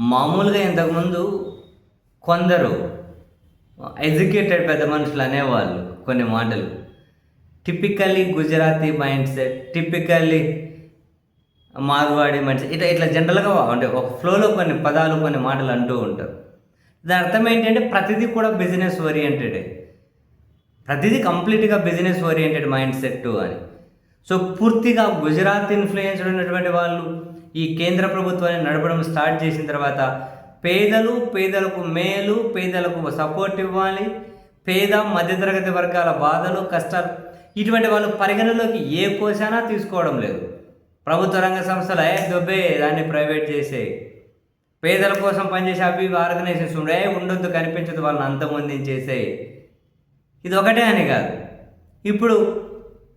మామూలుగా ఇంతకుముందు కొందరు ఎడ్యుకేటెడ్ పెద్ద మనుషులు అనేవాళ్ళు కొన్ని మాటలు. Typically Gujarati mind set typically Marwari mind set ఇట్లా ఇట్లా జనరల్గా అంటే ఒక ఫ్లోలో కొన్ని పదాలు కొన్ని మాటలు అంటూ ఉంటారు. దాని అర్థం ఏంటంటే ప్రతిదీ కూడా బిజినెస్ ఓరియంటెడ్. ప్రతిదీ కంప్లీట్గా బిజినెస్ ఓరియంటెడ్ మైండ్ సెట్ అని. సో పూర్తిగా గుజరాత్ ఇన్ఫ్లుయెన్స్డ్ ఉన్నటువంటి వాళ్ళు ఈ కేంద్ర ప్రభుత్వాన్ని నడపడం స్టార్ట్ చేసిన తర్వాత పేదలు పేదలకు మేలు పేదలకు సపోర్ట్ ఇవ్వాలి. పేద మధ్యతరగతి వర్గాల బాధలు కష్టాలు ఇటువంటి వాళ్ళు పరిగణలోకి ఏ కోశానా తీసుకోవడం లేదు. ప్రభుత్వ రంగ సంస్థలు ఏ దొబ్బే దాన్ని ప్రైవేట్ చేసే. పేదల కోసం పనిచేసే అవి ఆర్గనైజేషన్స్ ఉండే ఉండొద్దు కనిపించదు వాళ్ళని అంతమొందించేసే ఇది ఒకటే అని కాదు. ఇప్పుడు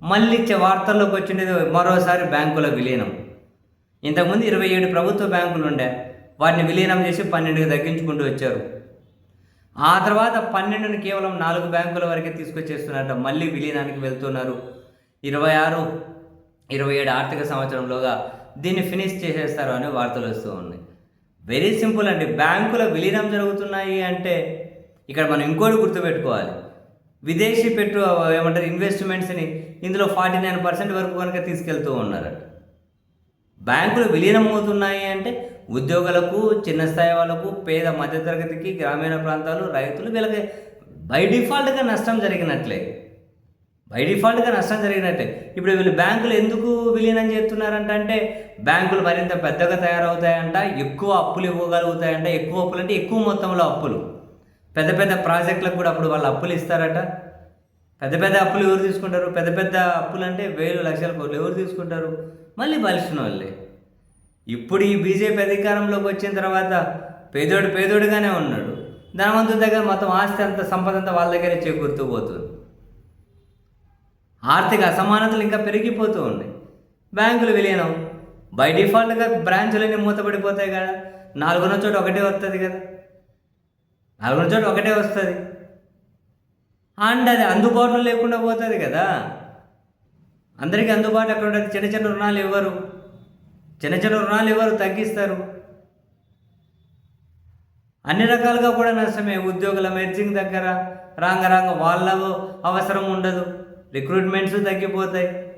మళ్ళీ ఇచ్చే వార్తల్లోకి వచ్చినది మరోసారి బ్యాంకుల విలీనం. ఇంతకుముందు ఇరవై ఏడు ప్రభుత్వ బ్యాంకులు ఉండే వాటిని విలీనం చేసి పన్నెండుకి తగ్గించుకుంటూ వచ్చారు. ఆ తర్వాత పన్నెండును కేవలం నాలుగు బ్యాంకుల వరకే తీసుకొచ్చేస్తున్నారట మళ్ళీ విలీనానికి వెళ్తున్నారు. ఇరవై ఆరు ఇరవై ఏడు ఆర్థిక సంవత్సరంలోగా దీన్ని ఫినిష్ చేసేస్తారు అని వార్తలు వస్తూ ఉన్నాయి. వెరీ సింపుల్ అండి బ్యాంకుల విలీనం జరుగుతున్నాయి అంటే ఇక్కడ మనం ఇంకోటి గుర్తుపెట్టుకోవాలి. విదేశీ పెట్టు ఏమంటారు ఇన్వెస్ట్మెంట్స్ని ఇందులో ఫార్టీ నైన్ పర్సెంట్ వరకు కనుక తీసుకెళ్తూ ఉన్నారట. బ్యాంకులు విలీనం అవుతున్నాయి అంటే ఉద్యోగులకు చిన్న స్థాయి వాళ్ళకు పేద మధ్యతరగతికి గ్రామీణ ప్రాంతాలు రైతులు వీళ్ళకి బై డిఫాల్ట్గా నష్టం జరిగినట్లే. బై డిఫాల్ట్గా నష్టం జరిగినట్లే. ఇప్పుడు వీళ్ళు బ్యాంకులు ఎందుకు విలీనం చేస్తున్నారంట అంటే బ్యాంకులు మరింత పెద్దగా తయారవుతాయంట ఎక్కువ అప్పులు ఇవ్వగలుగుతాయంట ఎక్కువ అప్పులు అంటే ఎక్కువ మొత్తంలో అప్పులు. పెద్ద పెద్ద ప్రాజెక్టులకు కూడా అప్పుడు వాళ్ళు అప్పులు ఇస్తారట. పెద్ద పెద్ద అప్పులు ఎవరు తీసుకుంటారు? పెద్ద పెద్ద అప్పులు అంటే వేలు లక్షల కోట్లు ఎవరు తీసుకుంటారు? మళ్ళీ బలిసిన వాళ్ళే ఇప్పుడు ఈ బీజేపీ అధికారంలోకి వచ్చిన తర్వాత పేదోడు పేదోడుగానే ఉన్నాడు. ధనవంతుల దగ్గర మొత్తం ఆస్తి అంత సంపద అంతా వాళ్ళ దగ్గరే చేకూరుతూ పోతుంది. ఆర్థిక అసమానతలు ఇంకా పెరిగిపోతూ ఉన్నాయి. బ్యాంకులు విలీనం. బై డిఫాల్ట్గా బ్రాంచులన్నీ మూతపడిపోతాయి కదా. నాలుగున్న చోట ఒకటే వస్తుంది కదా. నాలుగున్న చోట ఒకటే వస్తుంది. అండ్ అది అందుబాటులో లేకుండా పోతుంది కదా. అందరికీ అందుబాటు అక్కడ ఉండదు చిన్న చిన్న రుణాలు ఇవ్వరు. చిన్న చిన్న రుణాలు ఇవ్వరు తగ్గిస్తారు. అన్ని రకాలుగా కూడా నష్టమే. ఉద్యోగుల మెర్జింగ్ దగ్గర రాంగ రాంగ వాళ్ళ అవసరం ఉండదు. రిక్రూట్మెంట్స్ తగ్గిపోతాయి.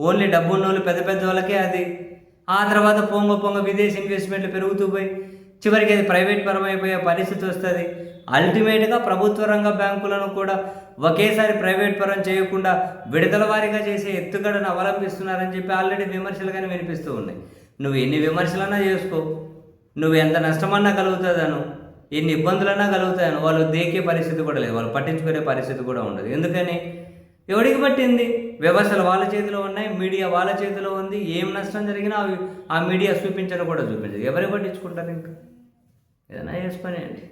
ఓన్లీ డబ్బున్న వాళ్ళు పెద్ద పెద్ద వాళ్ళకే అది. ఆ తర్వాత పొంగ పొంగ విదేశీ ఇన్వెస్ట్మెంట్లు పెరుగుతూ పోయి చివరికి అది ప్రైవేట్ పరమైపోయే పరిస్థితి వస్తుంది. అల్టిమేట్గా ప్రభుత్వ రంగ బ్యాంకులను కూడా ఒకేసారి ప్రైవేట్ పరం చేయకుండా విడతల వారీగా చేసే ఎత్తుగడను అవలంబిస్తున్నారని చెప్పి ఆల్రెడీ విమర్శలుగానే వినిపిస్తూ ఉన్నాయి. నువ్వు ఎన్ని విమర్శలన్నా చేసుకో. నువ్వు ఎంత నష్టమన్నా కలుగుతుందను. ఎన్ని ఇబ్బందులన్నా కలుగుతాయని. వాళ్ళు దేకే పరిస్థితి కూడా లేదు. వాళ్ళు పట్టించుకునే పరిస్థితి కూడా ఉండదు. ఎందుకని? ఎవడికి పట్టింది? వ్యవస్థలు వాళ్ళ చేతిలో ఉన్నాయి మీడియా వాళ్ళ చేతిలో ఉంది. ఏం నష్టం జరిగినా అవి ఆ మీడియా చూపించడం కూడా చూపించదు. ఎవరికి పట్టించుకుంటారు ఇంకా? ఏదైనా చేసుకొని అండి